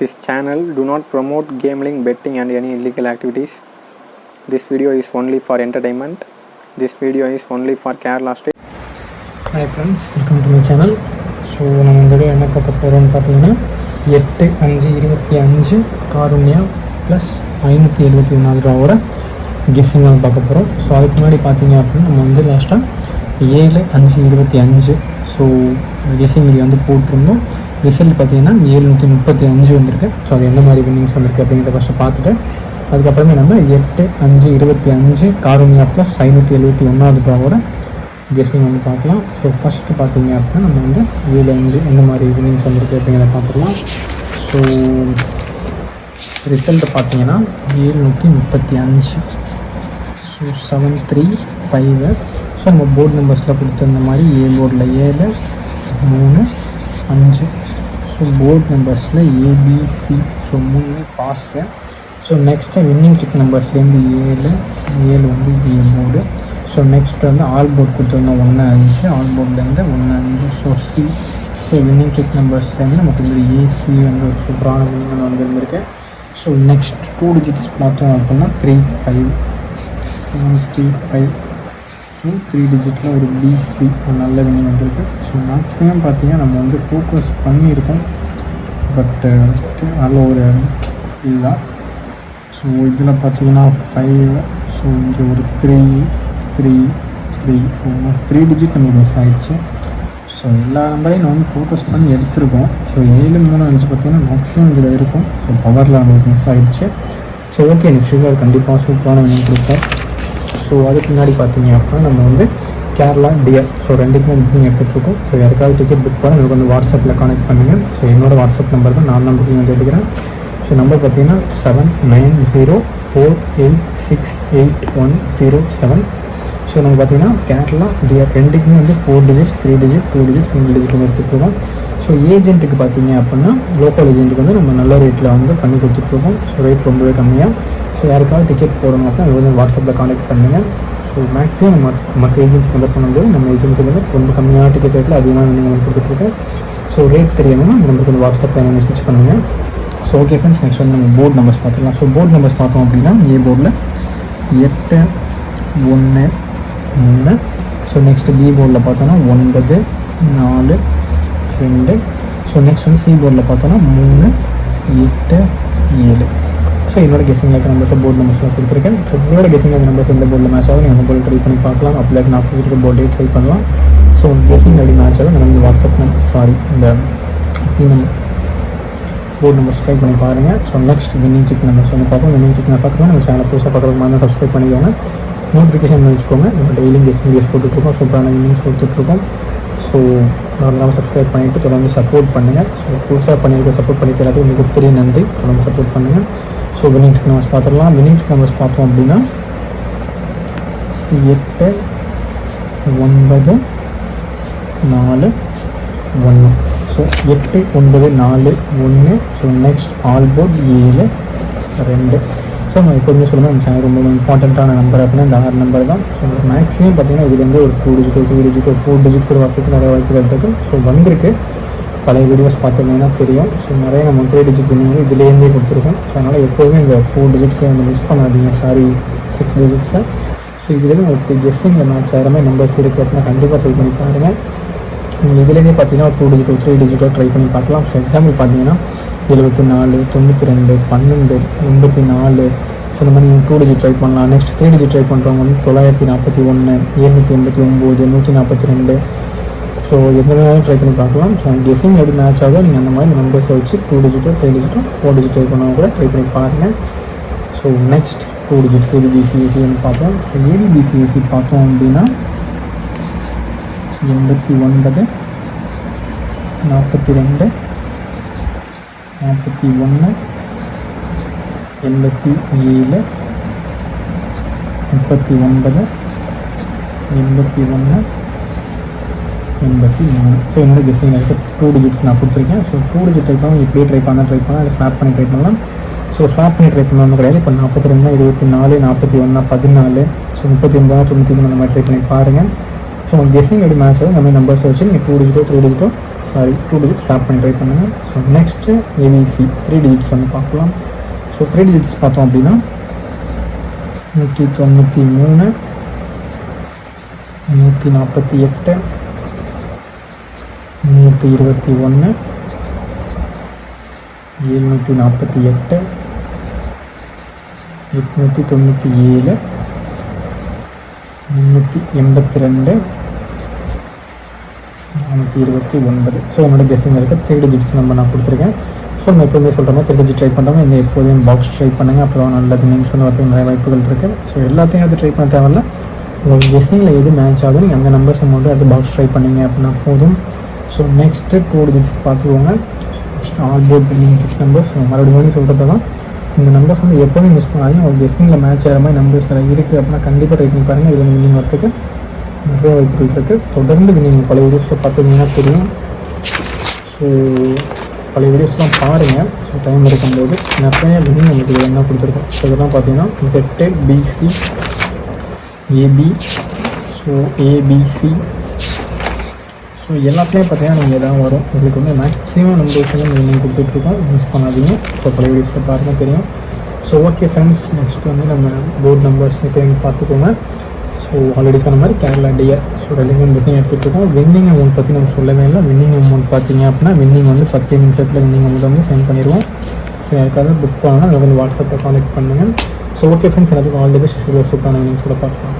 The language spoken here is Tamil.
This channel do not promote gambling, betting and any illegal activities. This video is only for entertainment. This video is only for Kerala state. Hi friends welcome to my channel so நம்ம இந்த வீடியோ என்ன பார்க்க போகிறோம்னு பார்த்தீங்கன்னா எட்டு அஞ்சு இருபத்தி அஞ்சு காருண்யா ப்ளஸ் ஐநூற்றி எழுபத்தி ஒன்றாவது ரூபாவோட கெஸ்ஸிங் வந்து பார்க்க போகிறோம் ஸோ அதுக்கு முன்னாடி பார்த்தீங்க அப்படின்னா நம்ம வந்து லாஸ்ட்டாக ஏழு அஞ்சு இருபத்தி அஞ்சு ஸோ கெஸ்ஸிங் வீடியோ வந்து போட்டிருந்தோம் ரிசல்ட் பார்த்தீங்கன்னா ஏழுநூற்றி முப்பத்தி அஞ்சு வந்திருக்கு. ஸோ அது என்ன மாதிரி வின்னிங்ஸ் வந்திருக்கு அப்படிங்கிறத ஃபஸ்ட்டு பார்த்துட்டு அதுக்கப்புறமே நம்ம எட்டு அஞ்சு இருபத்தி அஞ்சு காரோனியா ப்ளஸ் ஐநூற்றி எழுபத்தி ஒன்றாவது ரூபாவோட கெஸ்ஸிங் வந்து பார்க்கலாம். ஸோ ஃபஸ்ட்டு பார்த்தீங்க அப்படின்னா நம்ம வந்து ஏழு அஞ்சு எந்த மாதிரி வின்னிங்ஸ் வந்திருக்கு அப்படிங்கிறத பார்த்துக்கலாம் ஸோ ரிசல்ட் பார்த்தீங்கன்னா ஏழ்நூற்றி முப்பத்தி அஞ்சு. So seven three five so நம்ம போர்டு நம்பர்ஸில் கொடுத்துருந்த மாதிரி ஏ போர்டில் ஏழு மூணு அஞ்சு. ஸோ போர்ட் நம்பர்ஸில் ஏபிசி ஸோ மூணுமே pass so next winning check நம்பர்ஸ்லேருந்து ஏழு ஏழு வந்து ஏ போர்டு ஸோ நெக்ஸ்ட் வந்து ஆல் போர்ட் கொடுத்துருந்தோம் ஒன்று அஞ்சு ஆல் போர்ட்லேருந்து ஒன்று அஞ்சு so C so winning check நம்பர்ஸ்லேருந்து நமக்கு இந்த ஏசி வந்து ஒரு சூப்பரான வின்னிங் வந்துருந்துருக்கு ஸோ நெக்ஸ்ட் டூ டிஜிட்ஸ் பார்த்தோம் அப்படின்னா three five seven three five so three டிஜிட்டில் ஒரு பிசி ஒரு நல்ல வினி வந்திருக்கு. ஸோ மேக்ஸிமம் பார்த்தீங்கன்னா நம்ம வந்து ஃபோக்கஸ் பண்ணியிருக்கோம். பட்டு uh, நல்ல ஒரு இதுதான். ஸோ இதில் பார்த்தீங்கன்னா ஃபைவ் ஸோ இங்கே ஒரு three three three three digit நம்மளுக்கு மிஸ் ஆகிடுச்சு ஸோ எல்லா நம்பரையும் நான் வந்து ஃபோக்கஸ் பண்ணி எடுத்திருக்கோம். ஸோ ஏழு மூணு அஞ்சு பார்த்தீங்கன்னா மேக்ஸிமம் இதில் இருக்கும். ஸோ பவரில் நம்மளுக்கு மிஸ் ஆகிடுச்சு ஸோ ஓகே நெக்ஸ்ட் வீடியோ கண்டிப்பாக சூப்பரான வினிங் கொடுப்பேன் ஸோ அதுக்கு முன்னாடி பார்த்தீங்க அப்படின்னா நம்ம வந்து கேரளா டிஎஃப் ஸோ ரெண்டுக்குமே புக்கிங் எடுத்துகிட்ருக்கோம் ஸோ யாருக்காவது டிக்கெட் புக் பண்ண எனக்கு வந்து வாட்ஸ்அப்பில் கனெக்ட் பண்ணுங்கள் ஸோ என்னோடய வாட்ஸ்அப் நம்பர் தான் நான் தான் புக்கிங் வந்து எடுக்கிறேன். ஸோ நம்பர் பார்த்தீங்கன்னா seven nine zero four eight six eight one zero seven so நம்ம பார்த்தீங்கன்னா கேரளா டிஆர் ரெண்டுக்குமே வந்து four digit three digit two digit single digit வந்து எடுத்துகிட்ருக்கோம் ஸோ ஏஜென்ட்டுக்கு பார்த்தீங்க அப்படின்னா லோக்கல் ஏஜென்ட்டுக்கு வந்து நம்ம நல்ல ரேட்டில் வந்து பண்ணி கொடுத்துட்ருக்கோம். ஸோ ரேட் ரொம்பவே கம்மியாக ஸோ யாருக்காவது டிக்கெட் போடணும் அப்படின்னா வந்து வாட்ஸ்அப்பில் காண்டாக்ட் பண்ணுங்கள் ஸோ மேக்ஸிமம் மற்ற ஏஜென்சி கம்பேர் பண்ணும்போது நம்ம ஏஜென்சி வந்து ரொம்ப கம்மியான டிக்கெட் ரேட்டில் அதிகமாக நீங்கள் வந்து கொடுத்துட்ருக்கோம். ஸோ ரேட் தெரியணும்னா அந்த நம்பருக்கு வந்து வாட்ஸ்அப்பில் என்ன மெசேஜ் பண்ணுங்கள் ஸோ ஓகே ஃப்ரெண்ட்ஸ் நெக்ஸ்ட் வந்து நம்ம போர்டு நம்பர்ஸ் பார்த்துக்கலாம் ஸோ போர்டு நம்பர்ஸ் பார்த்தோம் அப்படின்னா ஏ போர்டில் எட்டு ஒன்று மூணு. ஸோ நெக்ஸ்ட்டு பி போர்டில் பார்த்தோன்னா ஒன்பது நாலு ரெண்டு. ஸோ நெக்ஸ்ட் வந்து சி போர்டில் பார்த்தோன்னா மூணு எட்டு ஏழு. ஸோ என்னோட கெஸிங் லைக் நம்பர்ஸை போர்டு நம்பர்ஸில் கொடுத்துருக்கேன். ஸோ உங்களோட கெஸிங் லைக் நம்பர்ஸ் எந்த போர்டில் மேட்ச் ஆகும் நீங்கள் அந்த போர்டில் ட்ரை பண்ணி பார்க்கலாம். அப்படி நான் கொடுத்துருக்க போர்டே ட்ரை பண்ணலாம். ஸோ கெஸிங் அப்படி மேட்ச் ஆகும் நம்ம இந்த வாட்ஸ்அப் நம்பர் சாரி இந்த நம்பர் போர்டு நம்பர் ட்ரை பண்ணி பாருங்கள் so next winning tick numbers வந்து பார்ப்போம். வின்னிங் டிக் நான் பார்க்குறோம் நம்ம சேனல் புதுசாக பார்க்குறதுக்கு மாதிரி சப்ஸ்கிரைப் பண்ணிக்கோங்க. நோட்டிஃபிகேஷன் வச்சுக்கோங்க. நம்ம டெய்லியும் கெஸ்ட் வீடியோஸ் போட்டுட்ருக்கோம் சூப்பரான வின்னிங்ஸ் கொடுத்துட்ருக்கோம் ஸோ நம்ம சப்ஸ்கிரைப் பண்ணிவிட்டு தொடர்ந்து சப்போர்ட் பண்ணுங்கள் ஸோ புதுசாக பண்ணியிருக்க சப்போர்ட் பண்ணிக்க எல்லாத்துக்கும் மிகப்பெரிய நன்றி. தொடர்ந்து சப்போர்ட் பண்ணுங்கள் ஸோ வின்னிங் டிக் நம்பர்ஸ் பார்த்துடலாம். வின்னிங் டிக் நம்பர்ஸ் பார்த்தோம் அப்படின்னா எட்டு ஒன்பது நாலு ஒன்று ஸோ எட்டு ஒன்பது நாலு ஒன்று ஸோ நெக்ஸ்ட் ஆல்போர்ட் ஏழு ரெண்டு. ஸோ நான் எப்போதுமே சொல்லுவேன் அந்த சேனல் ரொம்ப இம்பார்ட்டண்ட்டான நம்பர் அப்படின்னா இந்த ஆறு நம்பர் தான். ஸோ மேக்ஸிமம் பார்த்தீங்கன்னா இதுலேருந்து ஒரு two digit three digit four digit கூட வரத்துக்கு நிறைய வாய்ப்புகள் இருக்குது ஸோ வந்திருக்கு. பழைய வீடியோஸ் பார்த்துருந்தீங்கன்னா தெரியும். ஸோ நிறைய நம்ம த்ரீ டிஜிட் வந்து இதுலேருந்தே கொடுத்துருக்கோம். ஸோ அதனால் எப்போதுமே இந்த ஃபோர் டிஜிட்ஸை வந்து மிஸ் பண்ணாதீங்க. சாரி சிக்ஸ் டிஜிட்ஸை ஸோ இதுலேருந்து உங்களுக்கு கெஸ்ஸிங்கில் மேட்ச் ஆகிற மாதிரி நம்பர்ஸ் இருக்குது அப்படின்னா கண்டிப்பாக ட்ரை பண்ணி பாருங்கள் நீங்கள் இதுலேருந்தே பார்த்தீங்கன்னா ஒரு டூ டிஜிட்டோ த்ரீ டிஜிட்டோ ட்ரை பண்ணி பார்க்கலாம். ஸோ எக்ஸாம்பிள் பார்த்தீங்கன்னா எழுபத்தி நாலு தொண்ணூற்றி ரெண்டு பன்னெண்டு எண்பத்தி நாலு. ஸோ இந்த மாதிரி நீங்கள் டூ டிஜிட் ட்ரை பண்ணலாம். நெக்ஸ்ட் த்ரீ டிஜிட் ட்ரை பண்ணுறவங்க வந்து தொள்ளாயிரத்தி நாற்பத்தி ஒன்று எழுநூற்றி எண்பத்தி ஒம்பது நூற்றி நாற்பத்தி ரெண்டு. ஸோ எந்த வேணாலும் ட்ரை பண்ணி பார்க்கலாம். ஸோ கெஸிங் எப்படி மேட்ச் ஆகுதோ நீங்கள் அந்த மாதிரி நம்பர்ஸை வச்சு டூ டிஜிட்டோ த்ரீ டிஜிட்டோ ஃபோர் டிஜிட் ட்ரை பண்ணால் கூட ட்ரை பண்ணி பாருங்கள் ஸோ நெக்ஸ்ட் டூ டிஜிட்ஸ் ஏபிபிசிஎஸ்சின்னு பார்ப்போம். ஸோ ஏபிபிசிஎஸ்சி பார்த்தோம் அப்படின்னா எண்பத்தி ஒன்பது நாற்பத்தி ரெண்டு நாற்பத்தி ஒன்று எண்பத்தி ஏழு முப்பத்தி ஒன்பது எண்பத்தி ஒன்று எண்பத்தி மூணு. ஸோ என்னோட கெஸ்ஸிங் இருக்க. டூ டிஜிட்ஸ் நான் கொடுத்துருக்கேன். ஸோ டூ டிஜிட் ட்ரை பண்ணலாம் இப்படியே ட்ரை பண்ணால் ட்ரை பண்ணலாம் இல்லை ஸ்னாப் பண்ணி ட்ரை பண்ணலாம். ஸோ ஸ்வாப் பண்ணி ட்ரை பண்ணணும் கிடையாது. இப்போ நாற்பத்தி ரெண்டு இருபத்தி நாலு நாற்பத்தி ஒன்றா பதினாலு ஸோ முப்பத்தி ஒன்பதா தொண்ணூற்றி மூணு அந்த மாதிரி ட்ரை பண்ணி பாருங்கள் ஸோ உங்களுக்கு கெஸ்ஸிங் எப்படி மேட்ச் ஆகும் இந்த மாதிரி நம்பர்ஸ் வச்சு நீங்கள் டூ டிஜிட்டோ த்ரீ டிஜிட்டோ சாரி டூ டிஜிட் ஸ்டார்ட் பண்ணி ட்ரை பண்ணுங்கள் so next ABC three digits வந்து பார்க்கலாம். ஸோ த்ரீ டிஜிட்ஸ் பார்த்தோம் அப்படின்னா நூற்றி தொண்ணூற்றி மூணு நூற்றி நாற்பத்தி எட்டு நூற்றி இருபத்தி ஒன்று எழுநூற்றி நாற்பத்தி எட்டு எட்நூற்றி தொண்ணூற்றி ஏழு முந்நூற்றி எண்பத்தி ரெண்டு. நானூற்றி இருபத்தி ஒன்பது. ஸோ என்னோட கெஸ்ஸிங் இருக்குது த்ரீ டிஜிட்ஸ் நம்பர் நான் கொடுத்துருக்கேன். ஸோ நம்ம எப்போதுமே சொல்கிற மாதிரி த்ரீ டிஜிட் ட்ரை பண்ணுறோம் இந்த எப்போதையும் பாக்ஸ் ட்ரை பண்ணுங்கள் அப்போ தான் நல்ல வின்னிங்ஸ் வந்து நிறைய வாய்ப்புகள் இருக்குது ஸோ எல்லாத்தையும் எடுத்து ட்ரை பண்ண தேவையில்ல. உங்களுக்கு கெஸ்ஸிங்கில் எது மேட்ச் ஆகுது நீங்கள் அந்த நம்பர்ஸை மட்டும் அடுத்து பாக்ஸ் ட்ரை பண்ணீங்க அப்படின்னா போதும். ஸோ நெக்ஸ்ட்டு டூ டிஜிட்ஸ் பார்த்துக்கோங்க. Next all board winning numbers மறுபடியும் மறுபடியும் சொல்கிறது தான் இந்த நம்பர்ஸ் வந்து எப்போவுமே மிஸ் பண்ணாதீங்க. அவங்க கெஸ்டிங்கில் மேட்ச் ஆகிற மாதிரி நம்பர்ஸ் இருக்குது அப்படின்னா கண்டிப்பாக ட்ரை பண்ணி பாருங்கள் இதில் வின்னிங் வரத்துக்கு நிறைய வாய்ப்புகள் இருக்குது தொடர்ந்து நீங்கள் பழைய வீடியோஸில் பார்த்துக்கிங்கன்னா தெரியும். ஸோ பழைய வீடியோஸ்லாம் பாருங்கள் ஸோ டைம் இருக்கும்போது நிறைய வின்னிங் நமக்கு இதில் என்ன கொடுத்துருக்கோம்? ஸோ இதெல்லாம் பார்த்தீங்கன்னா set BC AB so ABC எல்லாத்துலேயும் பார்த்தீங்கன்னா நீங்கள் தான் வரும். உங்களுக்கு வந்து மேக்ஸிமம் நம்பர்ஸ் வந்து நீங்கள் கொடுத்துட்ருக்கோம். மிஸ் பண்ணாதீங்க. ஸோ பழைய வீடியோஸில் பாருங்கள் தெரியும். ஸோ ஓகே ஃப்ரெண்ட்ஸ் நெக்ஸ்ட் வந்து நம்ம போர்டு நம்பர்ஸ் எப்பயும் பார்த்துக்கோங்க. ஸோ ஆல்ரெடி சொன்ன மாதிரி கேரளா டியர் ஸோ ரெண்டுமே புக்கிங் எடுத்துகிட்டு இருக்கோம் வின்னிங் அமௌண்ட் பற்றி நம்ம சொல்லவே இல்லை. வின்னிங் அமௌண்ட் பார்த்தீங்க அப்படின்னா வின்னிங் வந்து பத்து நிமிஷத்தில் வின்னிங் அமௌண்ட் வந்து சென்ட் பண்ணிடுவோம். ஸோ யாருக்காவது புக் பண்ணால் அதில் வந்து வாட்ஸ்அப்பில் காண்டாக்ட் பண்ணுங்கள் ஸோ ஓகே ஃப்ரெண்ட்ஸ் எல்லாத்துக்கும் ஆல் தி பெஸ்ட் சூப்பரான வின்னிங்ஸோட பார்க்கலாம்.